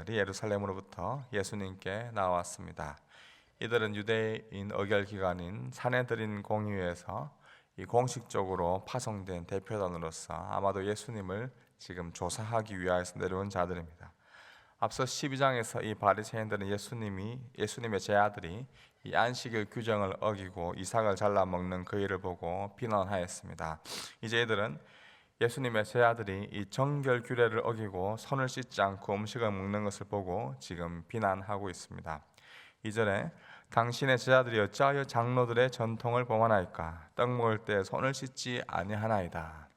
바리새인들이 예루살렘으로부터 예수님께 나왔습니다. 이들은 유대인 의결 기관인 사내들인 공의회에서 이 공식적으로 파송된 대표단으로서 아마도 예수님을 지금 조사하기 위하여서 내려온 자들입니다. 앞서 12장에서 이 바리새인들은 예수님이 예수님의 제 아들이 이 안식일 규정을 어기고 이삭을 잘라 먹는 그 일을 보고 비난하였습니다. 이제 이들은 예수님의 제 아들이 이 정결 규례를 어기고 손을 씻지 않고 음식을 먹는 것을 보고 지금 비난하고 있습니다. 이전에 당신의 제자들이 어찌하여 장로들의 전통을 범하나이까 떡 먹을 때 손을 씻지 아니하나이다.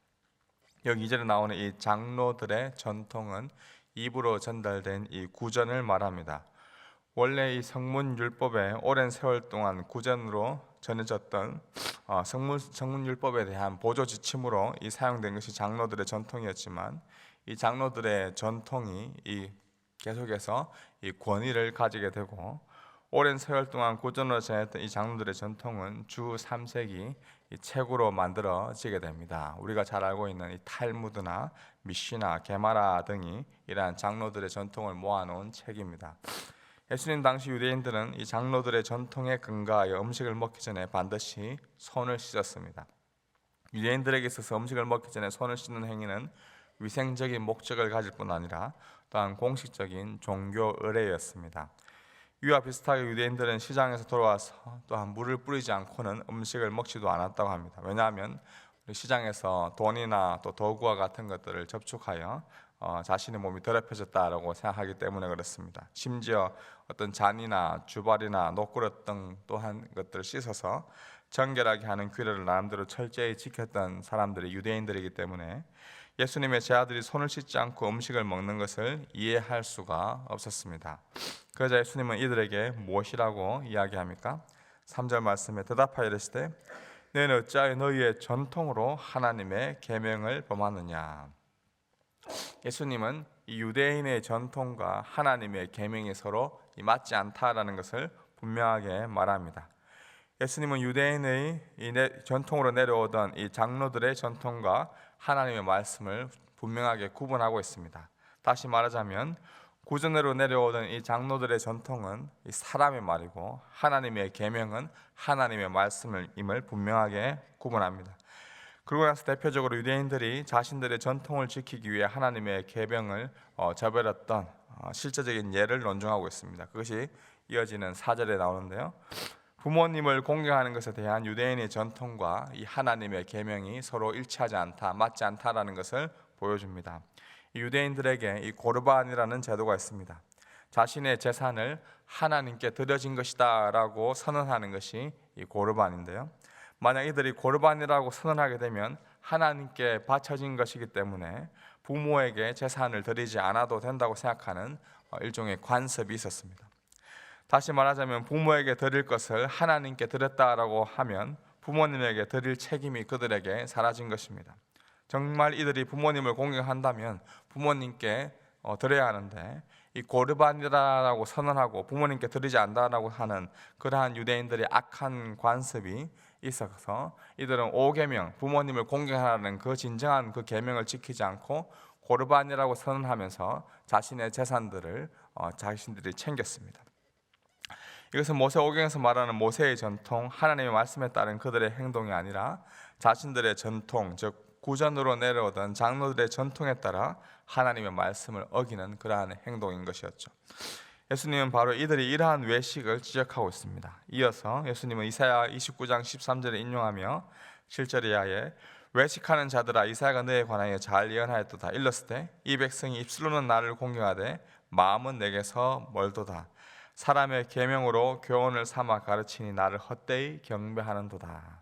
여기 이전에 나오는 이 장로들의 전통은 입으로 전달된 이 구전을 말합니다. 원래 이 성문 율법에 오랜 세월 동안 구전으로 전해졌던 어, 성문 성문 율법에 대한 보조 지침으로 이 사용된 것이 장로들의 전통이었지만 이 장로들의 전통이 이 계속해서 이 권위를 가지게 되고 오랜 세월 동안 구전으로 전했던 이 장로들의 전통은 주 3세기 이 책으로 만들어지게 됩니다. 우리가 잘 알고 있는 이 탈무드나 미시나 게마라 등이 이러한 장로들의 전통을 모아놓은 책입니다. 예수님 당시 유대인들은 이 장로들의 전통에 근거하여 음식을 먹기 전에 반드시 손을 씻었습니다. 유대인들에게 있어서 음식을 먹기 전에 손을 씻는 행위는 위생적인 목적을 가질 뿐 아니라 또한 공식적인 종교 의례였습니다. 이와 비슷하게 유대인들은 시장에서 돌아와서 또한 물을 뿌리지 않고는 음식을 먹지도 않았다고 합니다. 왜냐하면 시장에서 돈이나 또 도구와 같은 것들을 접촉하여 어, 자신의 몸이 더럽혀졌다라고 생각하기 때문에 그렇습니다. 심지어 어떤 잔이나 주발이나 녹그릇 등 또한 것들을 씻어서 정결하게 하는 규례를 나름대로 철저히 지켰던 사람들이 유대인들이기 때문에 예수님의 제 아들이 손을 씻지 않고 음식을 먹는 것을 이해할 수가 없었습니다. 그러자 예수님은 이들에게 무엇이라고 이야기합니까? 3절 말씀에 대답하여 이르시되 너희는 어찌하여 너희의 전통으로 하나님의 계명을 범하느냐 예수님은 이 유대인의 전통과 하나님의 계명이 서로 맞지 않다라는 것을 분명하게 말합니다. 예수님은 유대인의 이 전통으로 내려오던 이 장로들의 전통과 하나님의 말씀을 분명하게 구분하고 있습니다. 다시 말하자면 구전으로 내려오던 이 장로들의 전통은 이 사람의 말이고 하나님의 계명은 하나님의 말씀임을 분명하게 구분합니다. 그러고 나서 대표적으로 유대인들이 자신들의 전통을 지키기 위해 하나님의 계명을 어, 저버렸던 어, 실제적인 예를 논증하고 있습니다. 그것이 이어지는 사절에 나오는데요. 부모님을 공경하는 것에 대한 유대인의 전통과 이 하나님의 계명이 서로 일치하지 않다, 맞지 않다라는 것을 보여줍니다. 유대인들에게 이 고르반이라는 제도가 있습니다. 자신의 재산을 하나님께 드려진 것이다라고 선언하는 것이 이 고르반인데요. 만약 이들이 고르반이라고 선언하게 되면 하나님께 바쳐진 것이기 때문에 부모에게 재산을 드리지 않아도 된다고 생각하는 어, 일종의 관습이 있었습니다. 다시 말하자면 부모에게 드릴 것을 하나님께 드렸다라고 하면 부모님에게 드릴 책임이 그들에게 사라진 것입니다. 정말 이들이 부모님을 공경한다면 부모님께 어, 드려야 하는데 이 고르반이라고 선언하고 부모님께 드리지 않는다라고 하는 그러한 유대인들의 악한 관습이 있어서 이들은 오계명 부모님을 공경하라는 그 진정한 그 계명을 지키지 않고 고르반이라고 선언하면서 자신의 재산들을 어, 자신들이 챙겼습니다. 이것은 모세 오경에서 말하는 모세의 전통, 하나님의 말씀에 따른 그들의 행동이 아니라 자신들의 전통, 즉 구전으로 내려오던 장로들의 전통에 따라 하나님의 말씀을 어기는 그러한 행동인 것이었죠. 예수님은 바로 이들이 이러한 외식을 지적하고 있습니다. 이어서 예수님은 이사야 29장 13절에 인용하며 7절에 하에 외식하는 자들아 이사야가 너에 관하여 잘 예언하였도다. 일렀을 때이 백성이 입술로는 나를 공경하되 마음은 내게서 멀도다. 사람의 계명으로 교훈을 삼아 가르치니 나를 헛되이 경배하는도다.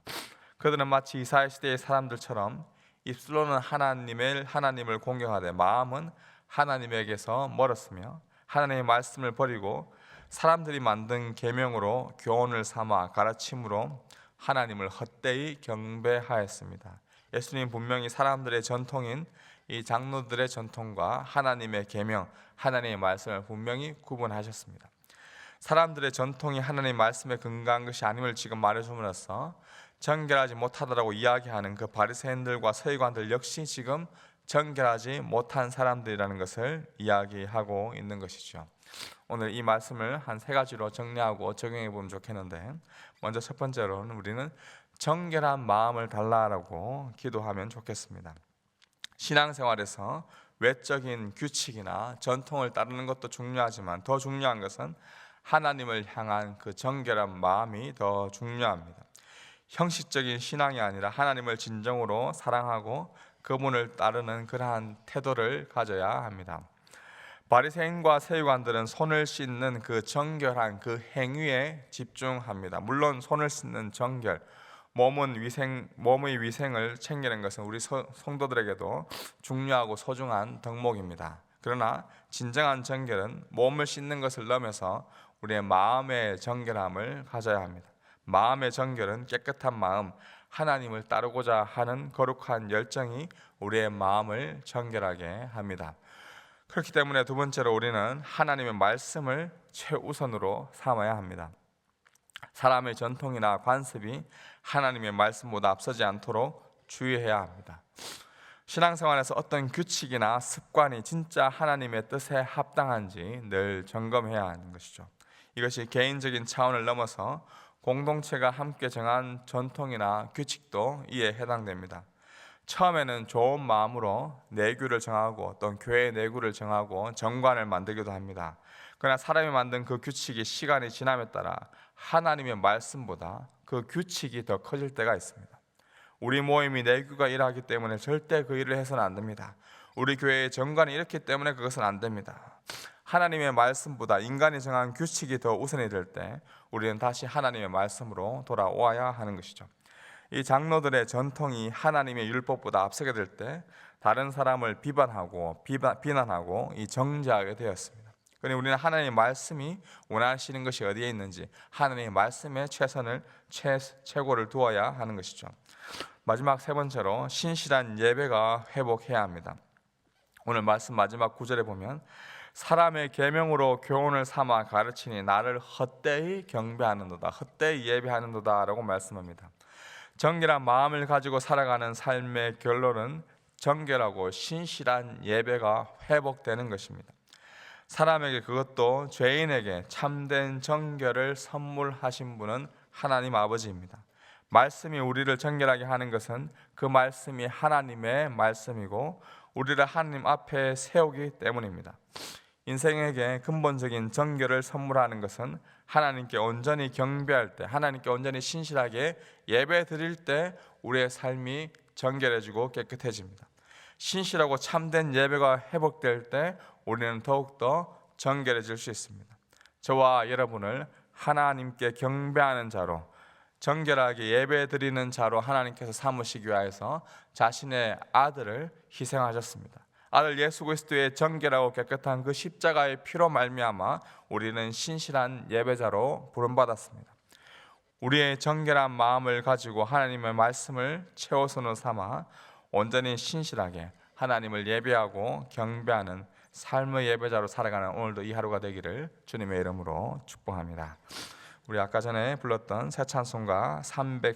그들은 마치 이사야 시대의 사람들처럼 입술로는 하나님을 하나님을 공경하되 마음은 하나님에게서 멀었으며 하나님의 말씀을 버리고 사람들이 만든 계명으로 교훈을 삼아 가르침으로 하나님을 헛되이 경배하였습니다. 예수님 분명히 사람들의 전통인 이 장로들의 전통과 하나님의 계명, 하나님의 말씀을 분명히 구분하셨습니다. 사람들의 전통이 하나님의 말씀에 근거한 것이 아님을 지금 말해줌으로써 정결하지 못하다라고 이야기하는 그 바리새인들과 서기관들 역시 지금 정결하지 못한 사람들이라는 것을 이야기하고 있는 것이죠. 오늘 이 말씀을 한 세 가지로 정리하고 적용해 보면 좋겠는데 먼저 첫 번째로는 우리는 정결한 마음을 달라라고 기도하면 좋겠습니다. 신앙생활에서 외적인 규칙이나 전통을 따르는 것도 중요하지만 더 중요한 것은 하나님을 향한 그 정결한 마음이 더 중요합니다. 형식적인 신앙이 아니라 하나님을 진정으로 사랑하고 그분을 따르는 그러한 태도를 가져야 합니다. 바리새인과 세관들은 손을 씻는 그 정결한 그 행위에 집중합니다. 물론 손을 씻는 정결, 몸은 위생, 몸의 위생을 챙기는 것은 우리 서- 성도들에게도 중요하고 소중한 덕목입니다. 그러나 진정한 정결은 몸을 씻는 것을 넘어서 우리의 마음의 정결함을 가져야 합니다. 마음의 정결은 깨끗한 마음, 하나님을 따르고자 하는 거룩한 열정이 우리의 마음을 정결하게 합니다. 그렇기 때문에 두 번째로 우리는 하나님의 말씀을 최우선으로 삼아야 합니다. 사람의 전통이나 관습이 하나님의 말씀보다 앞서지 않도록 주의해야 합니다. 신앙생활에서 어떤 규칙이나 습관이 진짜 하나님의 뜻에 합당한지 늘 점검해야 하는 것이죠. 이것이 개인적인 차원을 넘어서 공동체가 함께 정한 전통이나 규칙도 이에 해당됩니다. 처음에는 좋은 마음으로 내규를 정하고 또는 교회 내규를 정하고 정관을 만들기도 합니다. 그러나 사람이 만든 그 규칙이 시간이 지남에 따라 하나님의 말씀보다 그 규칙이 더 커질 때가 있습니다. 우리 모임이 내규가 일하기 때문에 절대 그 일을 해서는 안 됩니다. 우리 교회의 정관이 이렇기 때문에 그것은 안 됩니다. 하나님의 말씀보다 인간이 정한 규칙이 더 우선이 될 때 우리는 다시 하나님의 말씀으로 돌아와야 하는 것이죠. 이 장로들의 전통이 하나님의 율법보다 앞서게 될 때 다른 사람을 비판하고 비바, 비난하고 이 정죄하게 되었습니다. 그러니 우리는 하나님의 말씀이 원하시는 것이 어디에 있는지 하나님의 말씀에 최선을 최, 최고를 두어야 하는 것이죠. 마지막 세 번째로 신실한 예배가 회복해야 합니다. 오늘 말씀 마지막 구절에 보면 사람의 계명으로 교훈을 삼아 가르치니 나를 헛되이 경배하는도다 헛되이 예배하는도다라고 말씀합니다. 정결한 마음을 가지고 살아가는 삶의 결론은 정결하고 신실한 예배가 회복되는 것입니다. 사람에게 그것도 죄인에게 참된 정결을 선물하신 분은 하나님 아버지입니다. 말씀이 우리를 정결하게 하는 것은 그 말씀이 하나님의 말씀이고 우리를 하나님 앞에 세우기 때문입니다. 인생에게 근본적인 정결을 선물하는 것은 하나님께 온전히 경배할 때, 하나님께 온전히 신실하게 예배 드릴 때 우리의 삶이 정결해지고 깨끗해집니다. 신실하고 참된 예배가 회복될 때 우리는 더욱더 정결해질 수 있습니다. 저와 여러분을 하나님께 경배하는 자로 정결하게 예배 드리는 자로 하나님께서 삼으시기 위하여서 자신의 아들을 희생하셨습니다. 아들 예수 그리스도의 정결하고 깨끗한 그 십자가의 피로 말미암아 우리는 신실한 예배자로 부름받았습니다. 우리의 정결한 마음을 가지고 하나님의 말씀을 최우선으로 삼아 온전히 신실하게 하나님을 예배하고 경배하는 삶의 예배자로 살아가는 오늘도 이 하루가 되기를 주님의 이름으로 축복합니다. 우리 아까 전에 불렀던 새 찬송가